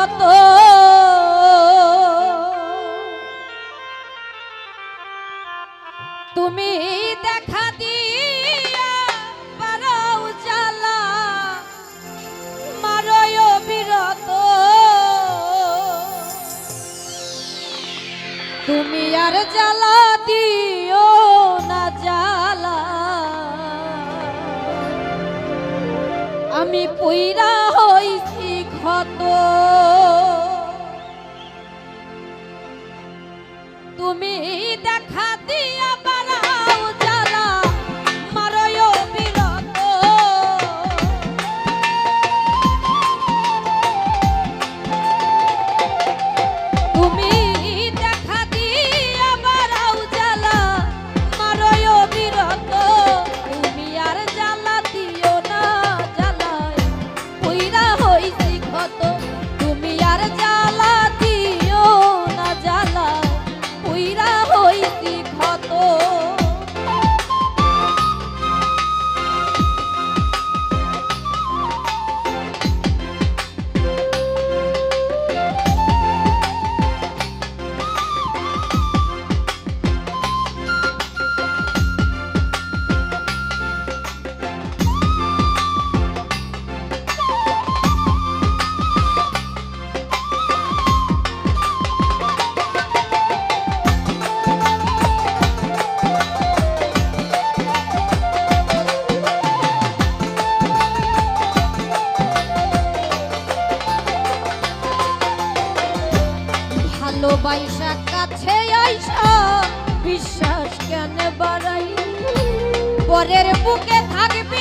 কত তুমি দেখা দিয়া পারাও জ্বালা মারয় তুমি আর জ্বালা দিও না, জ্বালা। আমি পইরা হইছি ঘর দেখা দিয়া ভালোবাসা কাছে বিশ্বাস কেন বাড়াই? পরের বুকে থাকবি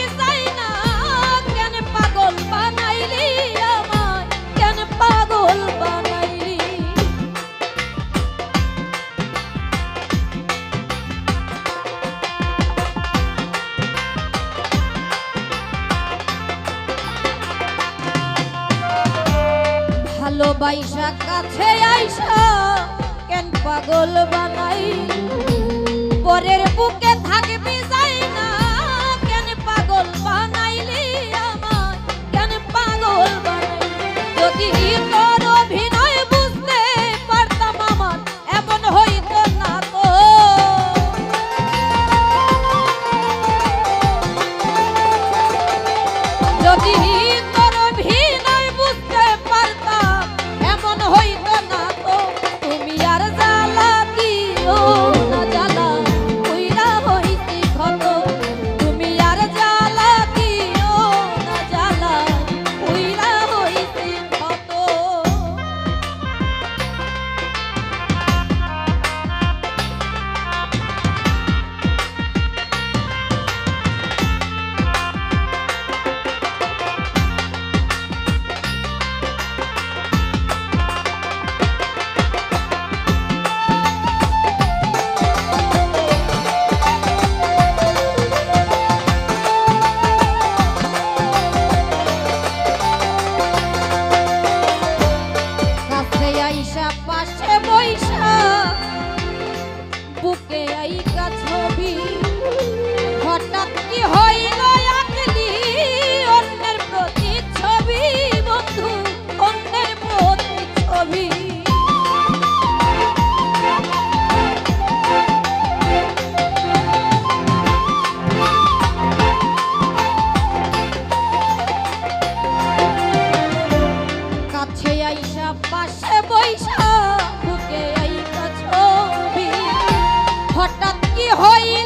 ভালোবাসা কাছে আইসা পাগল বানাই। পরের বুকে থাকবি যাই না কেন পাগল বানাই? বৈশাখ বুকে এই ছবি হঠাৎ কি হই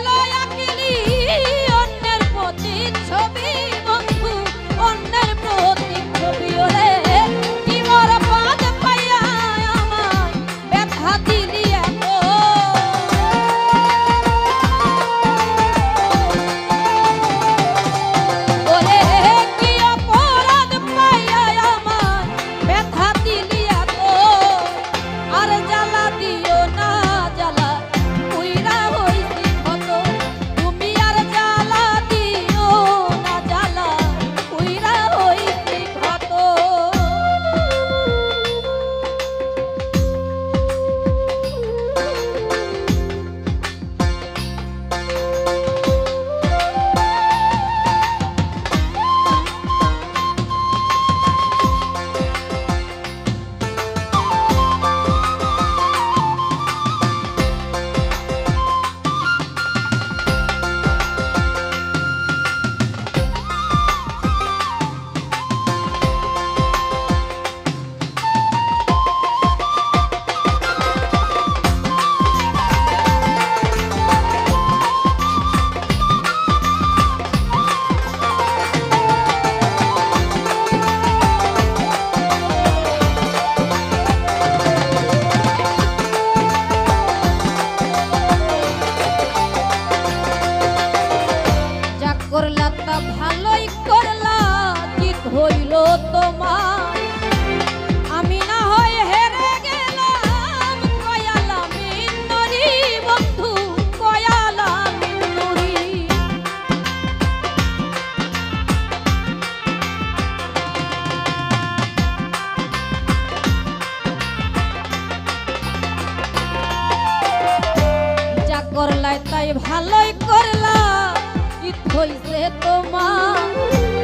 করলাই তাই ভালোই করলা কি থইছে তোমার।